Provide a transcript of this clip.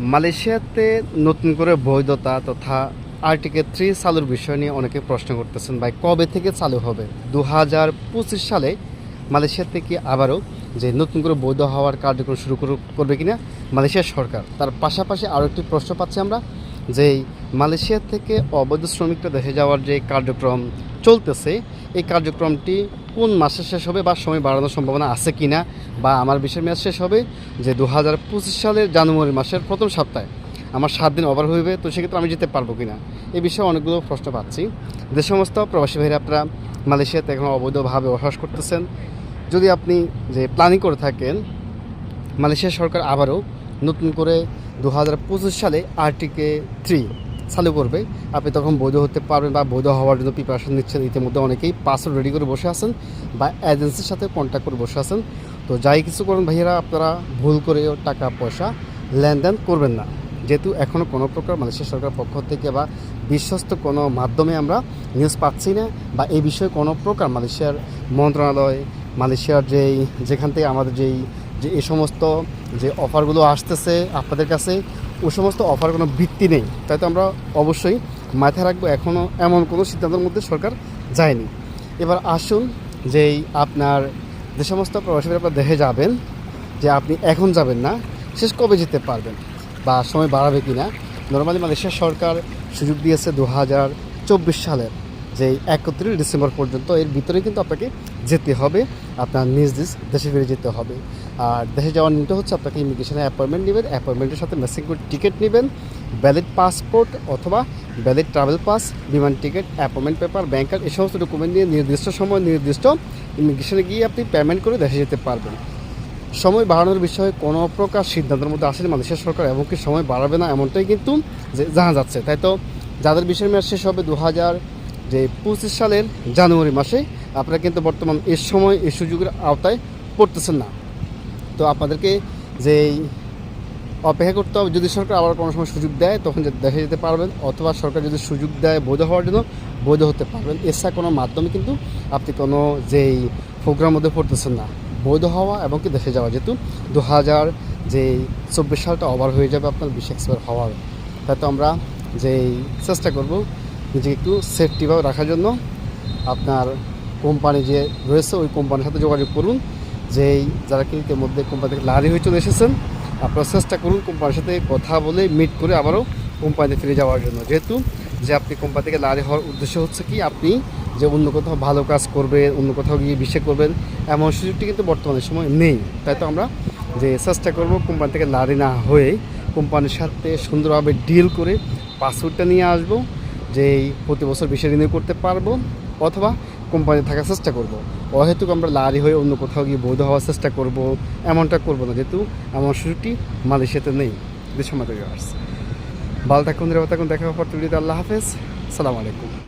মালয়েশিয়াতে নতুন করে বৈধতা তথা আর্টিকেল থ্রি চালুর বিষয় নিয়ে অনেকে প্রশ্ন করতেছেন, ভাই, কবে থেকে চালু হবে? দু হাজার পঁচিশ সালে মালয়েশিয়া থেকে আবারও যে নতুন করে বৈধ হওয়ার কার্যক্রম শুরু করু- করবে কিনা? মালয়েশিয়ার সরকার। তার পাশাপাশি আরও একটি প্রশ্ন পাচ্ছি আমরা, যে মালয়েশিয়া থেকে অবৈধ শ্রমিকরা দেশে যাওয়ার যে কার্যক্রম চলতেছে, এই কার্যক্রমটি কোন মাসে শেষ হবে বা সময় বাড়ানোর সম্ভাবনা আছে কি না বা আমার বিশের মেয়াদ শেষ হবে? যে দু হাজার পঁচিশ সালের জানুয়ারি মাসের প্রথম সপ্তাহে আমার সাত দিন ওভার হইবে, তো সেক্ষেত্রে আমি যেতে পারব কি না এই বিষয়ে অনেকগুলো প্রশ্ন পাচ্ছি। যে সমস্ত প্রবাসী ভাইরা আপনারা মালয়েশিয়াতে এখন অবৈধভাবে বসবাস করতেছেন, যদি আপনি যে প্ল্যানিং করে থাকেন, মালয়েশিয়া সরকার আবারও নতুন করে দু হাজার পঁচিশ সালে আরটিকে থ্রি চালু করবে। আপনি তখন বৈধ হতে পারবেন বা বৈধ হওয়ার জন্য প্রিপারেশন নিচ্ছেন। ইতিমধ্যে অনেকেই পাসওয়ার্ড রেডি করে বসে আছেন বা এজেন্সির সাথে কন্ট্যাক্ট করে বসে আছেন। তো যাই কিছু করেন ভাইয়েরা, আপনারা ভুল করে টাকা, পয়সা, লেনদেন করবেন না। যেহেতু এখনও কোনো প্রকার মালয়েশিয়া সরকার পক্ষ থেকে বা বিশ্বস্ত কোনো মাধ্যমে আমরা নিউজ পাচ্ছি না বা এই বিষয়ে কোনো প্রকার মালয়েশিয়ার মন্ত্রণালয়, মালয়েশিয়ার যেই, যেখান থেকে আমাদের যেই, যে এই সমস্ত যে অফারগুলো আসতেছে আপনাদের কাছে ওই সমস্ত অফার কোনো ভিত্তি নেই। তাই তো আমরা অবশ্যই মাথায় রাখব এখনও এমন কোনো সিদ্ধান্তের মধ্যে সরকার যায়নি। এবার আসুন যেই আপনার যে সমস্ত প্রবাসী আপনার দেখে যাবেন, যে আপনি এখন যাবেন না, শেষ কবে যেতে পারবেন বা সময় বাড়াবে কি না নর্মালি মালয়েশিয়া সরকার সুযোগ দিয়েছে দু হাজার চব্বিশ সালের। যে একত্রিশ ডিসেম্বর পর্যন্ত এর ভিতরে কিন্তু আপনাকে যেতে হবে। আপনার নিজ নিজ দেশে ফিরে যেতে হবে। আর দেশে যাওয়ার নিতে হচ্ছে আপনাকে ইমিগ্রেশনে অ্যাপয়েন্টমেন্ট নেবেন। অ্যাপয়েন্টমেন্টের সাথে মেসিং করে টিকিট নেবেন। ভ্যালিড পাসপোর্ট অথবা ভ্যালিড ট্রাভেল পাস বিমান ticket appointment paper bank card এই সমস্ত ডকুমেন্ট নিয়ে নির্দিষ্ট সময় নির্দিষ্ট ইমিগ্রেশনে গিয়ে আপনি পেমেন্ট করে দেশে যেতে পারবেন। সময় বাড়ানোর বিষয়ে কোনো প্রকার সিদ্ধান্তের মধ্যে আসেনি মালয়েশিয়া সরকার, এমনকি সময় বাড়াবে না এমনটাই কিন্তু যে জানা যাচ্ছে। তাই তো যাদের বিষয়ের মেয়াদ শেষ হবে দু হাজার যে পঁচিশ সালের জানুয়ারি মাসে আপনারা কিন্তু বর্তমান এর সময় এই সুযোগের আওতায় পড়তেছেন না। তো আপনাদেরকে যে অপেক্ষা করতে হবে, যদি সরকার আবার কোনো সময় সুযোগ দেয়, তখন দেখে যেতে পারবেন, অথবা সরকার যদি সুযোগ দেয় বৈধ হওয়ার জন্য বৈধ হতে পারবেন। এছাড়া কোনো মাধ্যমে কিন্তু আপনি কোনো যেই প্রোগ্রাম মধ্যে পড়তেছেন না। বৈধ হওয়া এবং কি দেশে যাওয়া, যেহেতু দু হাজার যে চব্বিশ সালটা ওভার হয়ে যাবে আপনার বিশ এক্সপায়ার হওয়ার। তাই তো আমরা যেই চেষ্টা করব নিজেকে একটু সেফটিভাবে রাখার জন্য আপনার কোম্পানি যে রয়েছে, ওই কোম্পানির সাথে যোগাযোগ করুন। যেই যারা কিন্তু ইতিমধ্যে কোম্পানি থেকে লারি হয়ে চলে এসেছেন, আপনারা চেষ্টা করুন কোম্পানির সাথে কথা বলে মিট করে আবারও কোম্পানিতে ফিরে যাওয়ার জন্য। যেহেতু যে আপনি কোম্পানি থেকে লারি হওয়ার উদ্দেশ্য হচ্ছে কি, আপনি যে অন্য কোথাও ভালো কাজ করবেন, অন্য কোথাও গিয়ে বিশ্বে করবেন, এমন সুযোগটি কিন্তু বর্তমানে সময় নেই। তাই তো আমরা যে চেষ্টা করব কোম্পানি থেকে লারি না হয়ে কোম্পানির সাথে সুন্দরভাবে ডিল করে পাসওয়ার্ডটা নিয়ে আসব। যে এই প্রতি বছর বেশি রিনিউ করতে পারব অথবা কোম্পানি থাকার চেষ্টা করব। অহেতুক আমরা লারি হয়ে অন্য কোথাও গিয়ে বৈধ হওয়ার চেষ্টা করব, এমনটা করব না। যেহেতু এমন সুযোগটি মালয়েশিয়াতে নেই আসছে ভালো থাকুন নিরাপদ থাকুন দেখা হওয়ার পর আল্লাহ হাফেজ। সালাম আলাইকুম।